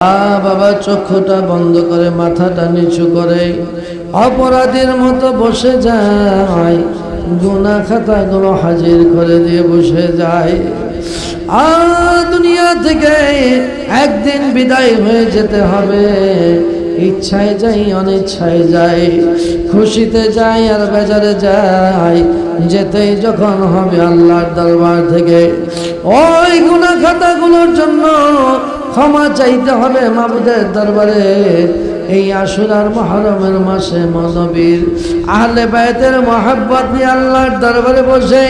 বাবা চক্ষুটা বন্ধ করে, মাথাটা নিচু করে, অপরাধীর মতো বসে যায় গুনা খাতাগুলো হাজির করে দিয়ে বসে যায়। আর দুনিয়া থেকে একদিন বিদায় হয়ে যেতে হবে। ইচ্ছায় যাই, অনিচ্ছায় যাই, খুশিতে যাই আর বেজারে যাই, যেতেই যখন হবে আল্লাহর দরবার থেকে। ওই গুনা খাতাগুলোর জন্য ক্ষমা চাইতে হবে মাবুদের দরবারে। এই আশুরার মহরমের মাসে মনবীর আহলে বায়তের মহাব্বত নিয়ে আল্লাহর দরবারে বসে,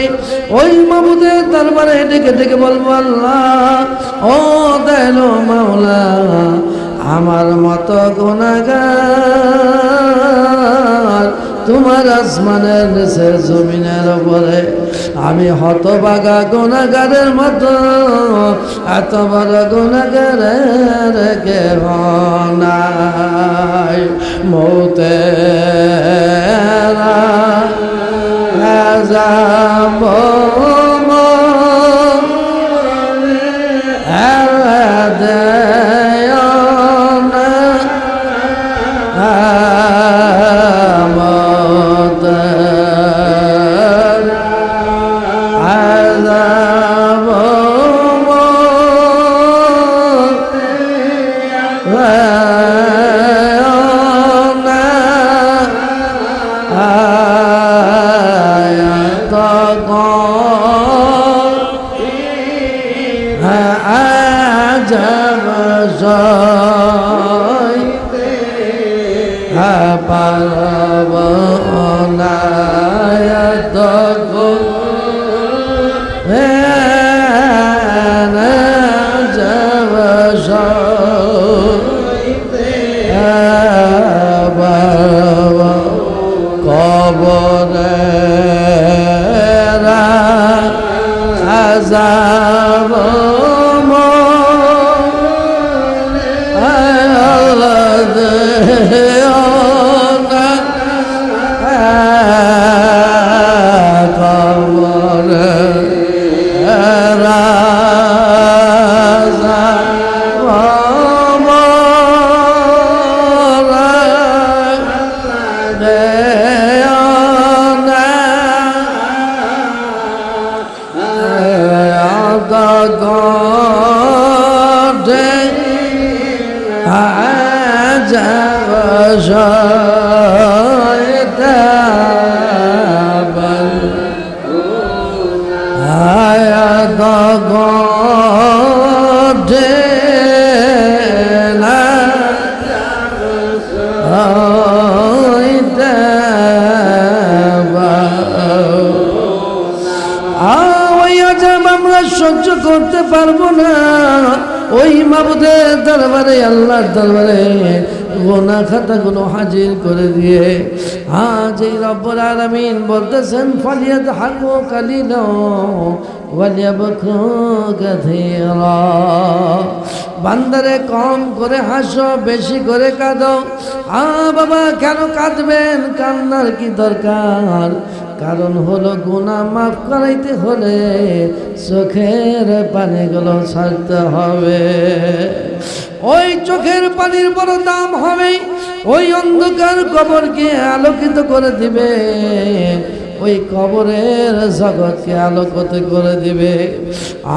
ওই মাবুদের দরবারে ডেকে ডেকে বলব, আল্লাহ, ও দেলো মাওলা, আমার মতো গুণাগার তোমার আসমানের নিচে জমিনের উপরে আমি হতবাগা গুণাগারের মতো, এত বড় গুণাগারের কেহ নাই। মৌতে যাব আজব জয়তে পারব না এত যাব জয়তে কবরে আজাব আল্লাহর দরবারে গোনা খাতাগুলো হাজির করে দিয়ে, আজ এই রব্বর আলামিন বলতেছেন ফলিয়াত হাকো কাথীরা বান্দারে কম করে হাসো, বেশি করে কাঁদো। আ বাবা, কেন কাঁদবেন? কান্নার কি দরকার? কারণ হলো গুণা মাফ করাইতে হলে চোখের পানিগুলো ছাড়তে হবে। ওই চোখের পানির বড় দাম হবে, ওই অন্ধকার কবরকে আলোকিত করে দিবে। ওই কবরের জগৎকে আলোকিত করে দিবে।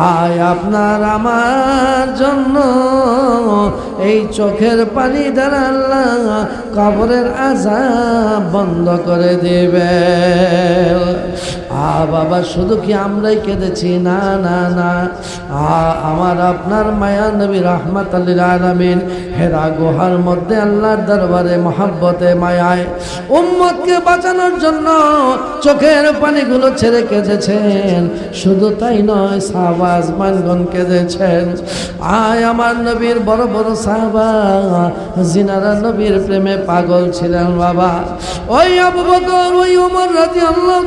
আয় আপনার আমার জন্য এই চোখের পানি দ্বারা কবরের আজাব বন্ধ করে দিবে। আ বাবা, শুধু কি আমরাই কেঁদেছি? না না না। আ আমার আপনার মায়া নবী রহমত আল্লিল আলমিন হেরা গুহার মধ্যে আল্লাহর দরবারে মহাব্বতে মায়ায় উম্মতকে বাঁচানোর জন্য চোখের পানিগুলো ছেড়ে কেঁদেছেন। শুধু তাই নয়, সাহবা আজমানগণ কেঁদেছেন। আয় আমার নবীর বড় বড় সাহবা জিনারা নবীর প্রেমে পাগল ছিলেন বাবা। ওই আবু বকর, ওই উমর রাজি আল্লাহ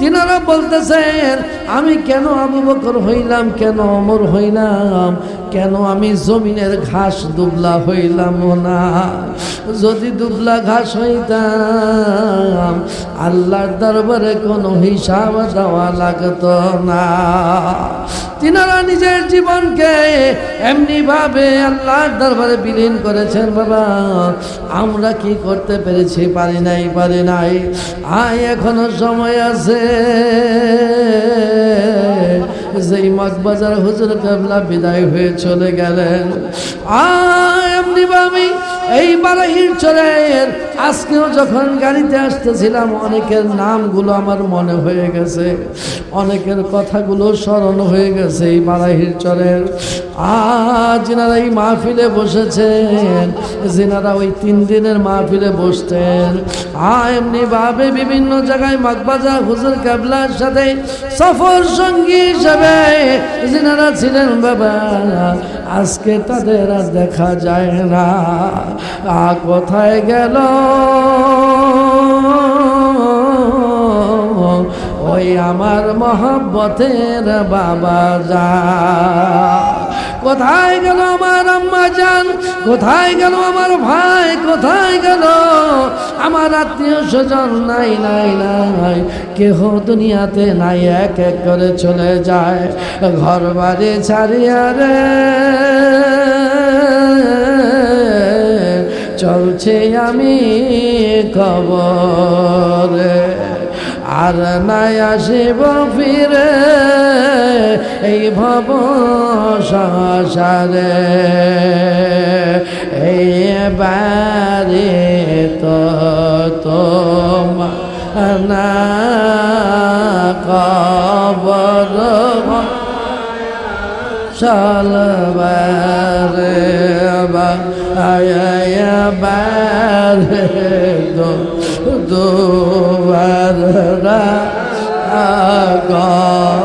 তিনারা বলতেছেন, আমি কেন আবু বকর হইলাম? কেন অমর হইলাম? কেন আমি জমিনের ঘাস দুবলা হইলাম না? যদি দুবলা ঘাস হইতাম, আল্লাহর দরবারে কোনো হিসাব দেওয়া লাগতো না। তিনারা নিজের জীবনকে এমনি ভাবে আল্লাহর দরবারে বিলীন করেছেন, বাবা। আমরা কি করতে পেরেছি পারি নাই পারি নাই। আয়, এখনও সময় আছে। যেই মগবাজার হুজুর কাবলা বিদায় হয়ে চলে গেলেন, আয় এমনি ভাবে এই বারাহির চলের আজকেও যখন গাড়িতে আসতেছিলাম, অনেকের নামগুলো আমার মনে হয়ে গেছে। অনেকের কথাগুলো স্মরণ হয়ে গেছে এই বারাহির চরের আজ এই মাহফিলে বসেছেন, যেনারা ওই তিন দিনের মাহফিলে বসতেন আ এমনি ভাবে বিভিন্ন জায়গায় মাকবাজা হুজুর কাবলার সাথে সফর সঙ্গী হিসাবে যেনারা ছিলেন বাবা আজকে তাদের আর দেখা যায় না। কোথায় গেল? ওই আমার মহাব্বতের বাবা যা। কোথায় গেল আমার আম্মা যান কোথায় গেল আমার ভাই? কোথায় গেল? আমার আত্মীয় স্বজন? নাই নাই নাই। কেহ দুনিয়াতে নাই, এক এক করে চলে যায়। ঘর বাড়ি ছাড়িয়া রে। চলছে আমি কবরে। আর নাই আসিব ফিরে এই ভব সংসারে। এই বারে তো তোমার না কবর চলবারে বারে দো দুবার গব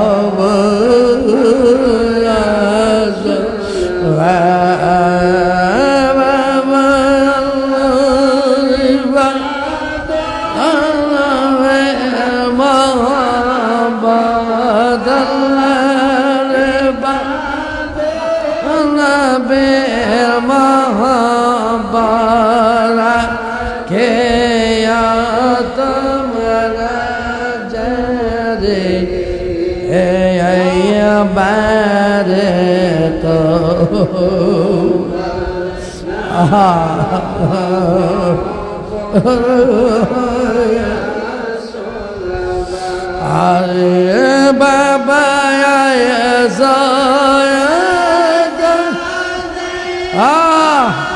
আরে বাবা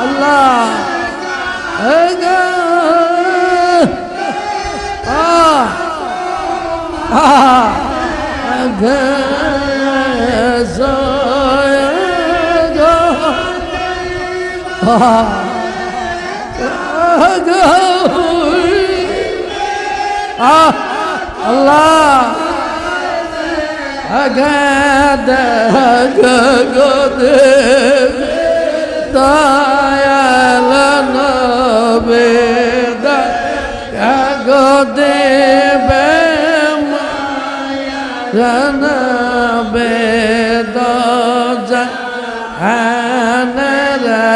আল্লাহ আহ Allah Agada gagode Dayala nabeda Gagode bema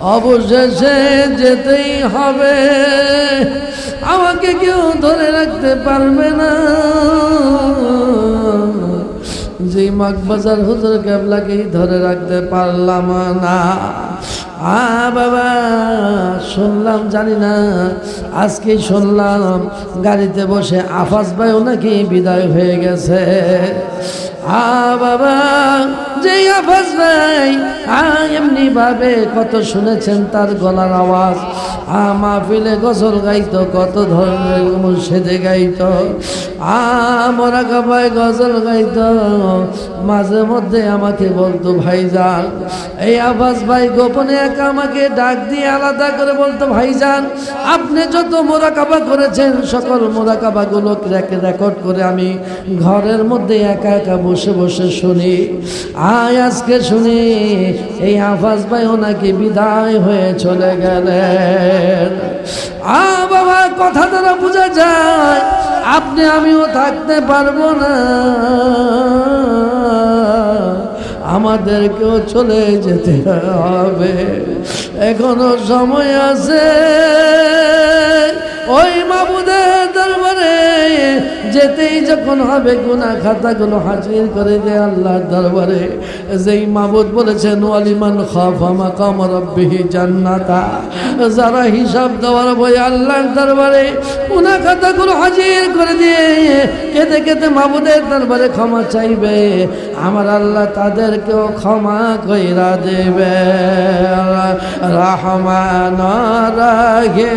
অবশেষে যেতেই হবে। আমাকে কেউ ধরে রাখতে পারবে না। যে মাকবাজার হুজুর কেবলাকেই ধরে রাখতে পারলাম না। আ বাবা, শুনলাম, জানি না, আজকে শুনলাম গাড়িতে বসে আফাস ভাইও নাকি বিদায় হয়ে গেছে। আ বাবা যে আফাজ ভাই এমনি ভাবে কত শুনেছেন তার গলার আওয়াজ। আ মাহফিলে গজল গাইতো, কত ধরনের মুর্শিদে গাইতো। আ মরা কাবায় গজল গাইতো। মাঝে মধ্যে আমাকে বলতো ভাইজান এই আবাস ভাই গোপনে একা আমাকে ডাক দিয়ে আলাদা করে বলতো ভাইজান আপনি যত মোরাকাবা করেছেন, সকল মোরাকাবাগুলো রেকর্ড করে আমি ঘরের মধ্যে একা একা বসে বসে শুনি। আয় আজকে শুনি এই আফাজ ভাই ওনাকে বিদায় হয়ে চলে গেলেন। আ বাবা, কথা দ্বারা বোঝা যায়, আপনি আমিও থাকতে পারব না। আমাদেরকেও চলে যেতে হবে। এখনও সময় আছে। ওই মাবুদের যেতেই যখন হবে গুনা খাতাগুলো হাজির করে দে আল্লাহর দরবারে। যেই মাবুদ বলেছেন, ওয়ালিমান খাফা মাকাম জান্নাতা। যারা হিসাব দেওয়ার বই আল্লাহর দরবারে গুনা খাতাগুলো হাজির করে দিয়ে কেঁদে কেঁদে মাবুদের দরবারে ক্ষমা চাইবে। আমার আল্লাহ তাদেরকেও ক্ষমা কইরা দেবে। রহমান রাগে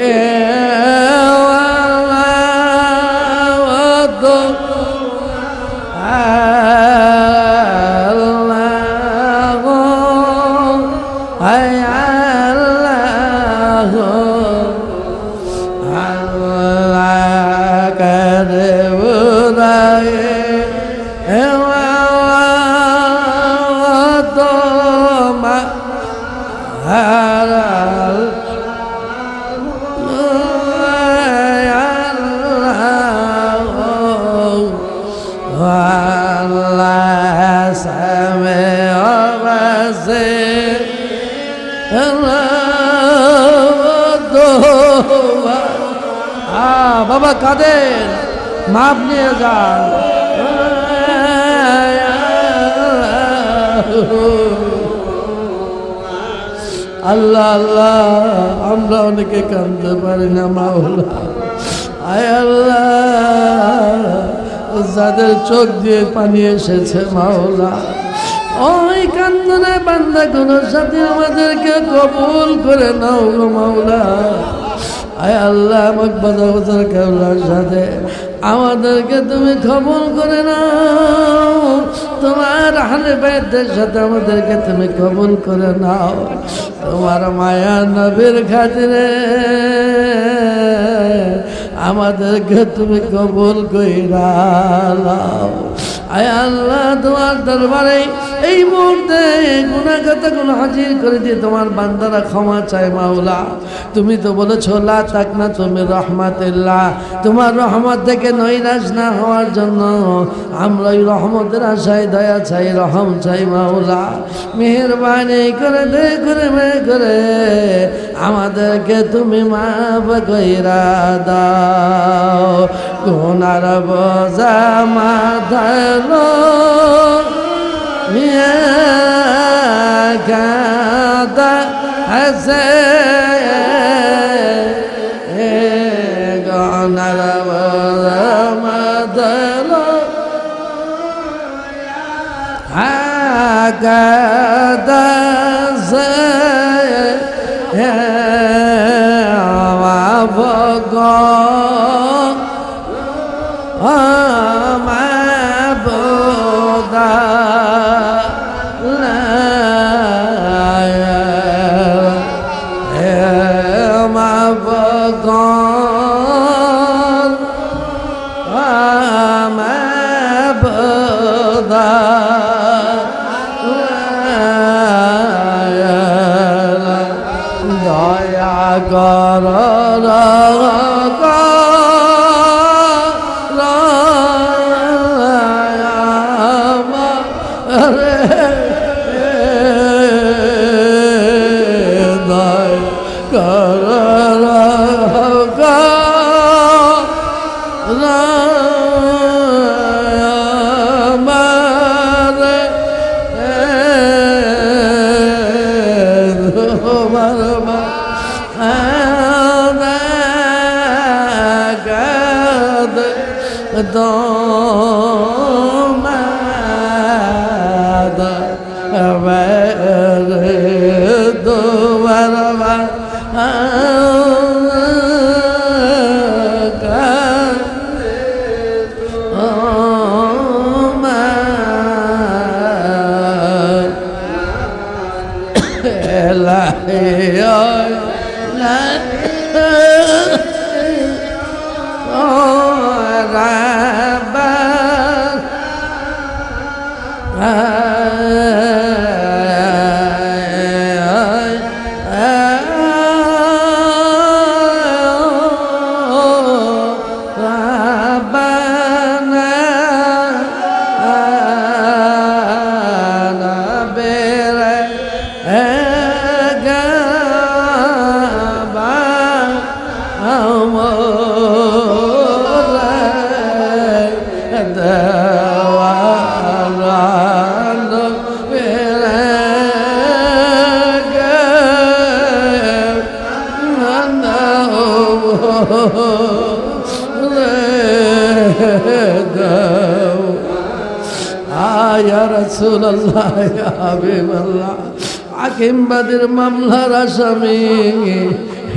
Yeah. বাবা কাদের? মাপ নিয়ে যান। আল্লাহ আল্লাহ, আমরা অনেকে কাঁদতে পারি না, মাওলা। আয় আল্লাহ, যাদের চোখ দিয়ে পানি এসেছে, মাওলা। ওই কান্দনে বান্দা গুলোর সাথে আমাদেরকে কবুল করে নাও মাওলা। আয় আল্লাহ বাজার কেবলার সাথে। আমাদেরকে তুমি কবুল করে নাও। তোমার হালে বেদের সাথে আমাদেরকে তুমি কবুল করে নাও। তোমার মায়া নবীর খাতিরে আমাদেরকে তুমি কবুল কইরা নাও। আয় আল্লাহ, তোমার দরবারে এই মুহূর্তে গুণাগত গুণ হাজির করে দিয়ে তোমার বান্দারা ক্ষমা চায়, মাওলা। তুমি তো বলেছ, লা তাক না তুমি রহমাতিল্লাহ। তোমার রহমত থেকে নৈরাশ না হওয়ার জন্য আমরা ওই রহমতের আশায়, দয়া চাই, রহম চাই, মাওলা। মেহরবানি করে, দে করে, মে করে, আমাদেরকে তুমি মাফ কইরা দাও। গুনার বোঝা মাথালো মিয়া কাদা হাসে গুনার আয়া রসুল আল্লাহ হাবিব আল্লাহ আকিমবাদের মামলার আসামি।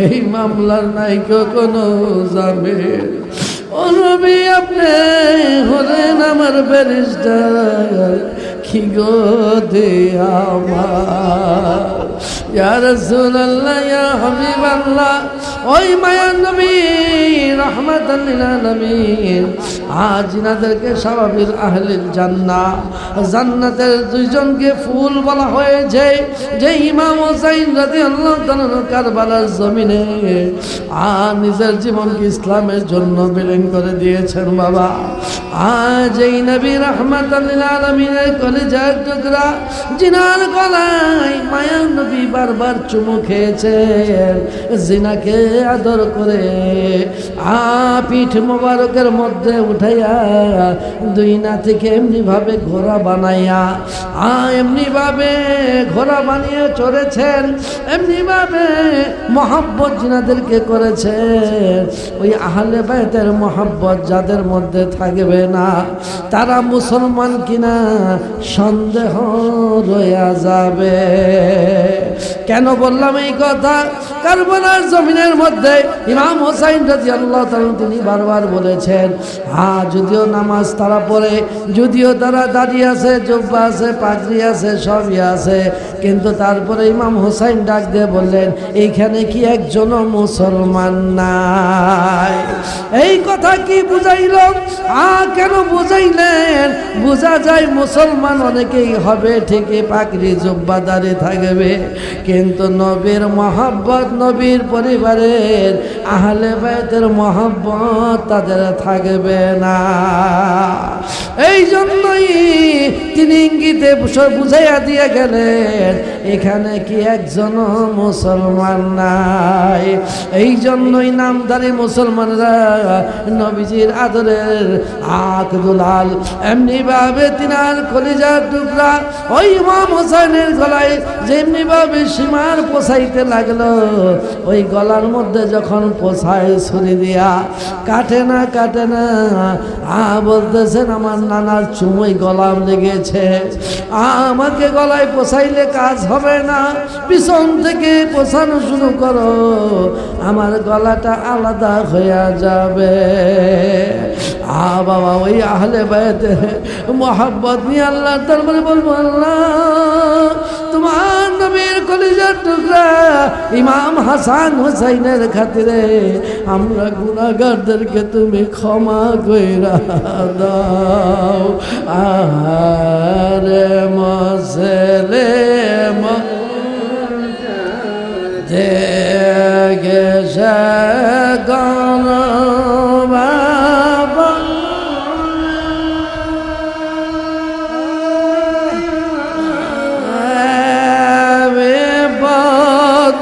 এই মামলার নাই কোনো যাবে। আপনি হলেন আমার ব্যারিস্টার। কি গো দে আমার। ইয়া ইয়া হাবিবাল্লাহ, ওই লিল আজ স্বাভাবিক আহলিল জান্নাহ, জান্নাতের দুইজনকে ফুল বলা হয়েছে, যে ইমাম হোসাইন রাদিয়াল্লাহু তাআলা কারবালার জমিনে। আর নিজের জীবনকে ইসলামের জন্য বিলীন করে দিয়েছেন বাবা। আজ এই নবী লিল আলামিনের জিনার গলায় মায়ার নবী বারবার চুমু খেয়েছেন। জিনাকে আদর করে আ পিঠ মোবারকের মধ্যে উঠাইয়া দুই নাতিকে এমনি ভাবে ঘোড়া বানাইয়া, আ এমনি ভাবে ঘোড়া বানিয়ে চড়েছেন এমনি ভাবে মহাব্বত জিনাদেরকে করেছেন। ওই আহলে বাইতের মহাব্বত যাদের মধ্যে থাকবে না, তারা মুসলমান কিনা সন্দেহ রয়া যাবে। কেন বললাম এই কথা? কারবালার জমিনের মধ্যে ইমাম হোসাইন রাজি আল্লাহ তিনি বারবার বলেছেন হ্যাঁ যদিও নামাজ তারা পড়ে, যদিও তারা দাঁড়িয়ে আছে, জব্বা আছে, পাগড়ি আছে, সবই আছে, কিন্তু তারপরে ইমাম হোসাইন ডাক দিয়ে বললেন, এইখানে কি একজনও মুসলমান নাই? এই কথা কি বুঝাইল? আ কেন বুঝাইলেন? বোঝা যায় মুসলমান অনেকেই হবে ঠিকই পাকড়ি জব্বাদারে থাকবে। কিন্তু নবীর মহাব্বত নবীর পরিবারের আহলে বাইতের মহাব্বত তাদের থাকবে না। এই জন্যই তিনি ইঙ্গিতে বুঝাইয়া দিয়ে গেলেন, এখানে কি একজন মুসলমান নাই? এই জন্যই নামদারি মুসলমানরা নবীজির আদরের আক দুলাল। এমনি ভাবে তিনার কলিজার টুকরা ওই ইমাম হোসেনের গলায় যেমনি ভাবে সীমার পোষাইতে লাগল, ওই গলার মধ্যে যখন পোষায় ছুরি দিয়া, কাটে না কাটে না, আ বলতেছেন, আমার নানার চুমই গলাম লেগেছে আমাকে গলায় পোষাইলে কাজ হবে না, পিছন থেকে পোষানো শুরু করো, আমার গলাটা আলাদা হয়ে যাবে। আ বাবা, ওই আহলে বাইতে মোহাব্বত নিয়ে আল্লাহ, তার মানে বলব আল্লাহ, তোমার নবীর কলিজার টুকরা ইমাম হাসান হুসাইনের খাতিরে আমরা গুণাগারদেরকে তুমি ক্ষমা কইরা দাও। আরে মসলে দেখে গণ বাবা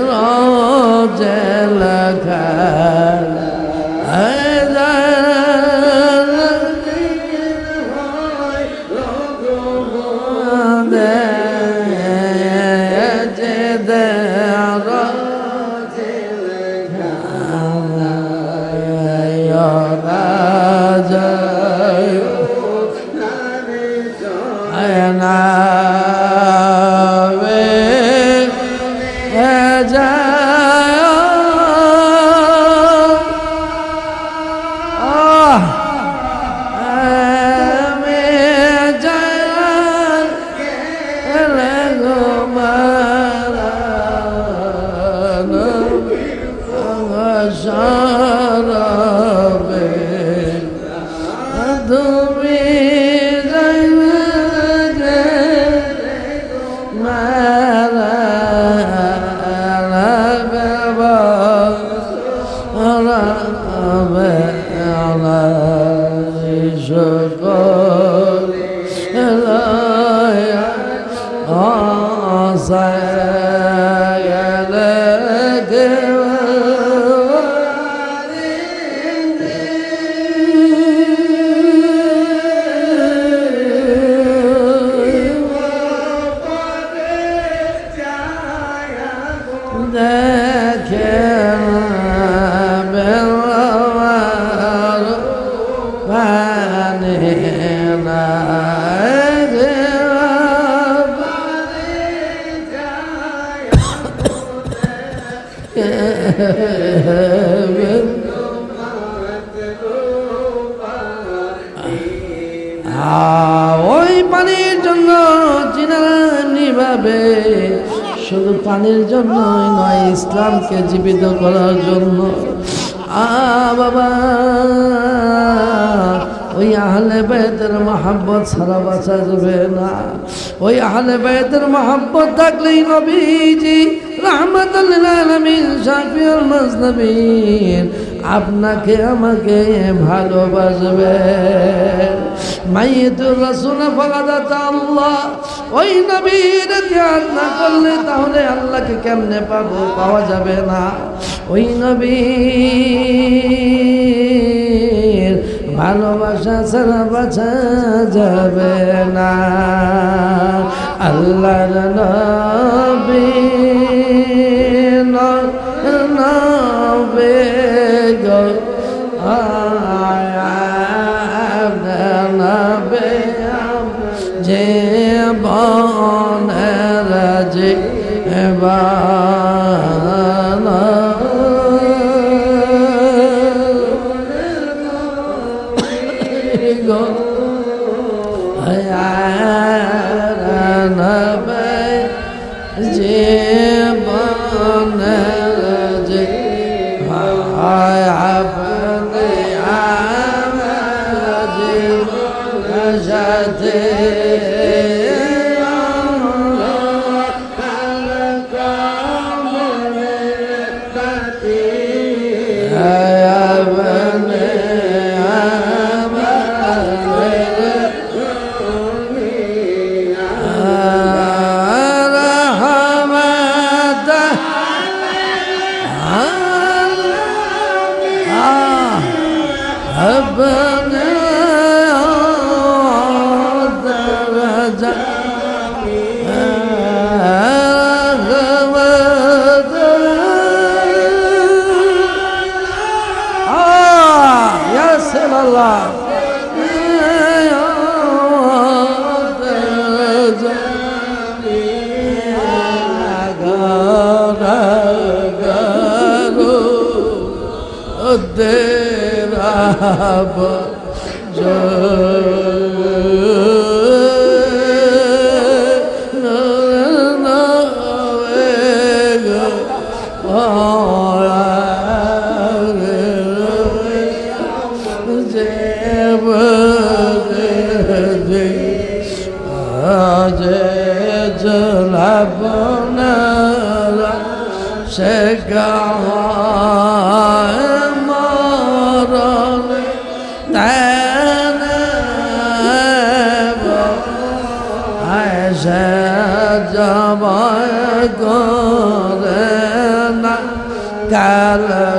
রোজে তুমি ওই পানির জন্য নিভাবে শুধু পানির জন্যই নয়, ইসলামকে জীবিত করার জন্য। আ, বাবা, ওই আহলে বেতের মহাব্বত ছাড়া বাঁচা যাবে না। ওই আহলে বেতের মহাব্বত থাকলেই নবীজি রহমতুল্লাহ শাফিউল মজনবীর আপনাকে আমাকে ভালোবাসবে। মাইতুর রসুল, ফলাদাত আল্লাহ, ওই নবীর ধ্যান না করলে তাহলে আল্লাহকে কেমনে পাবো, পাওয়া যাবে না। ওই নবীর ভালোবাসা ছাড়া বাঁচা যাবে না। আল্লাহর নবী নবে yeah আমার যাব সে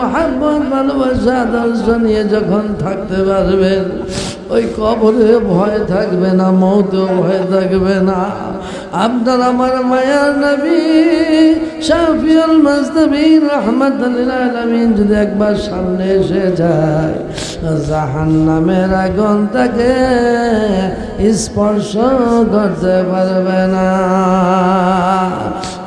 মোহাম্মদ ভালোবাসা দর্শন নিয়ে যখন থাকতে পারবেন, ওই কবরে ভয় থাকবে না, মৌতেও ভয় থাকবে না। আপনার আমার মায়ার নবী, শাফিউল মুস্তাবিন রহমতুল্লাহ আলামিন যদি একবার সামনে এসে যায় জাহান নামের আগুন তাকে স্পর্শ করতে পারবে না।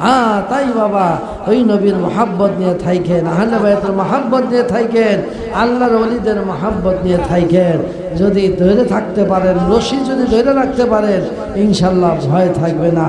হ্যাঁ তাই বাবা ওই নবীর মহাব্বত নিয়ে থাইকেন, আহলে বাইতের মহাব্বত নিয়ে থাইকেন, আল্লাহর অলিদের মহাব্বত নিয়ে থাইকেন। যদি ধরে থাকতে পারেন, রশি যদি ধরে রাখতে পারেন, ইনশাল্লাহ ভয় থাকবে না।